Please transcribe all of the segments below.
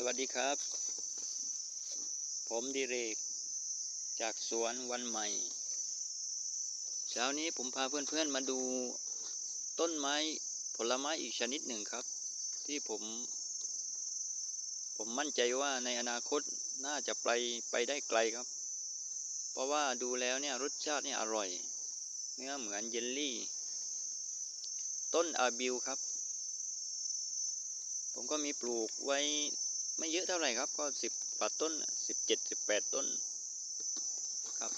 สวัสดีครับ ผมดิเรก จากสวนวันใหม่ เช้านี้ผมพาเพื่อนๆมาดูต้นไม้ผลไม้อีกชนิดหนึ่งครับ ที่ผม ผมมั่นใจว่าในอนาคตน่าจะไปไปได้ไกลครับ เพราะว่าดูแล้วเนี่ยรสชาติเนี่ยอร่อย เนื้อเหมือนเยลลี่ ต้นอาบิวครับผมก็มีปลูกไว้ ไม่เยอะเท่าไหร่ครับก็สิบกว่าต้นสิบเจ็ดสิบแปดต้นครับ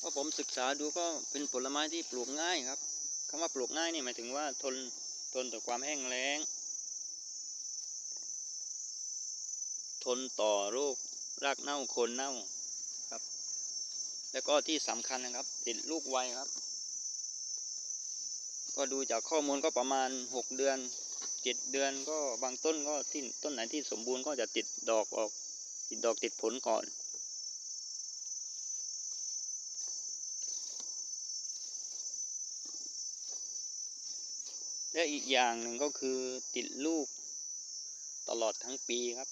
ก็ผมศึกษาดูก็เป็นผลไม้ที่ปลูกง่ายครับคำว่าปลูกง่ายนี่หมายถึงว่าทนทนต่อความแห้งแล้ง ทนต่อโรครากเน่าโคนเน่า แล้วก็ที่สำคัญนะครับติดลูกไวครับ ก็ดูจากข้อมูลก็ประมาณ 6 เดือน 7 เดือนก็บางต้นก็ที่ต้นไหนที่สมบูรณ์ก็จะติดดอกออก ติดดอกติดผลก่อนและอีกอย่างหนึ่งก็คือติดลูกตลอดทั้งปีครับ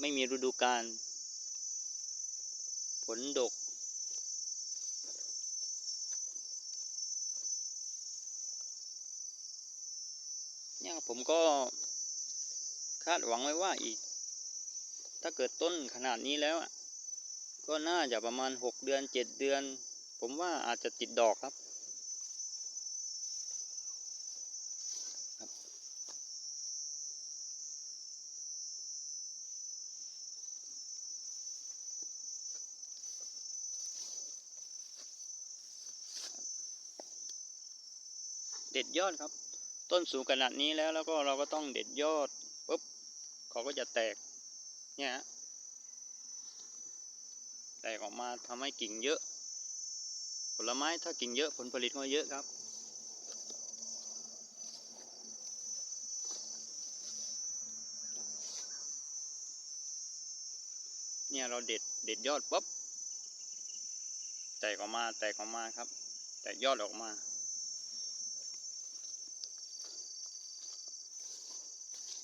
ไม่มีฤดูกาลผลดก เนี่ย ผมก็คาดหวังไว้ว่าอีก ถ้าเกิดต้นขนาดนี้แล้วก็น่าจะประมาณหกเดือนเจ็ดเดือน ผมว่าอาจจะติดดอกครับเด็ดยอดครับ ต้นสูงขนาดนี้แล้วแล้วก็เราก็ต้องเด็ดยอดปุ๊บเขาก็จะแตกเนี่ยแตกออกมาทำให้กิ่งเยอะ ผลไม้ถ้ากิ่งเยอะผลผลิตก็เยอะครับ เนี่ยเราเด็ดเด็ดยอดปุ๊บแตกออกมาแตกออกมาครับ แตกยอดออกมา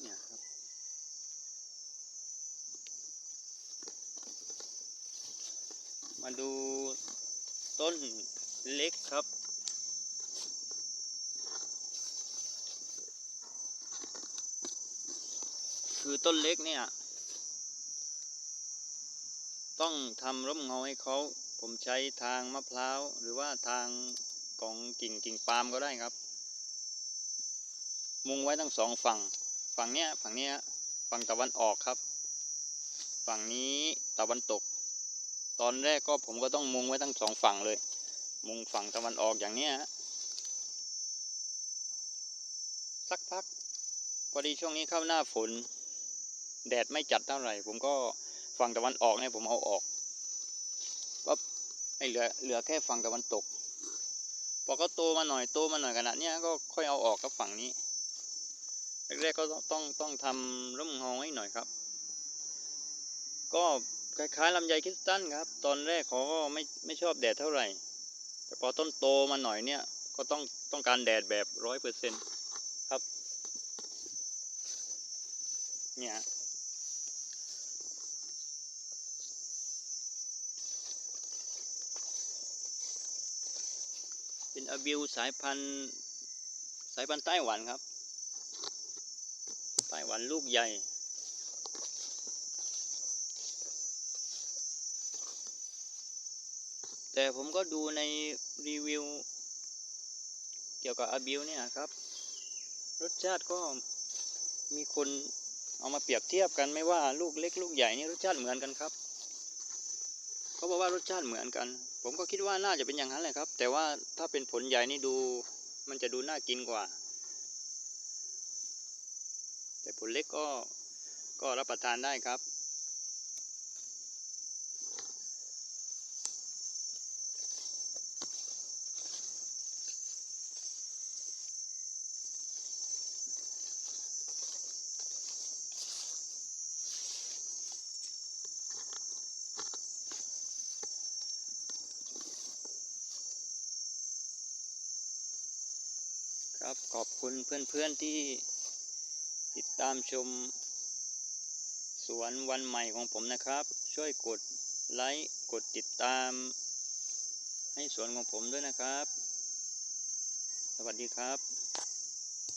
เนี่ยครับ มาดูต้นเล็กครับ คือต้นเล็กเนี่ย ต้องทำร่มเงาให้เขาผมใช้ทางมะพร้าว หรือว่าทางของกิ่งกิ่งปาล์มก็ได้ครับ มุงไว้ทั้งสองฝั่ง ฝั่งเนี้ยฝั่งเนี้ยฝั่งตะวันออกครับ ฝั่งนี้ตะวันตก ตอนแรกก็ผมก็ต้องมุงไว้ทั้งสองฝั่งเลย มุงฝั่งตะวันออกอย่างเนี้ยฮะสักพักพอดีช่วงนี้เข้าหน้าฝน แดดไม่จัดเท่าไหร่ ผมก็ฝั่งตะวันออกเนี่ยผมเอาออกปั๊บให้เหลือเหลือแค่ฝั่งตะวันตกพอเขาโตมาหน่อยโตมาหน่อยขนาดเนี้ยก็ค่อยเอาออกกับฝั่งนี้แรกๆก็ต้องต้องต้องทำร่มเงาให้หน่อยครับ ก็ คล้ายๆลำไยคริสตัลครับ ตอนแรกเขาก็ไม่ไม่ชอบแดดเท่าไหร่ แต่พอต้นโตมาหน่อยเนี่ย ก็ต้องต้องการแดดแบบร้อยเปอร์เซ็นครับ เนี่ยเป็นอบิวสายพันธุ์สายพันธุ์ไต้หวันครับ ไต้หวันลูกใหญ่ แต่ผมก็ดูในรีวิว เกี่ยวกับอาบิวเนี่ยครับ รสชาติก็มีคนเอามาเปรียบเทียบกันไม่ว่าลูกเล็กลูกใหญ่นี่รสชาติเหมือนกันครับเขาบอกว่ารสชาติเหมือนกัน ผมก็คิดว่าน่าจะเป็นอย่างนั้นแหละครับ แต่ว่าถ้าเป็นผลใหญ่นี่ดู มันจะดูน่ากินกว่า แต่ผลเล็กก็ก็รับประทานได้ครับ ครับขอบคุณเพื่อนๆที่ติดตามชม สวนวันใหม่ของผมนะครับ ช่วยกดไลค์กดติดตาม ให้สวนของผมด้วยนะครับ สวัสดีครับ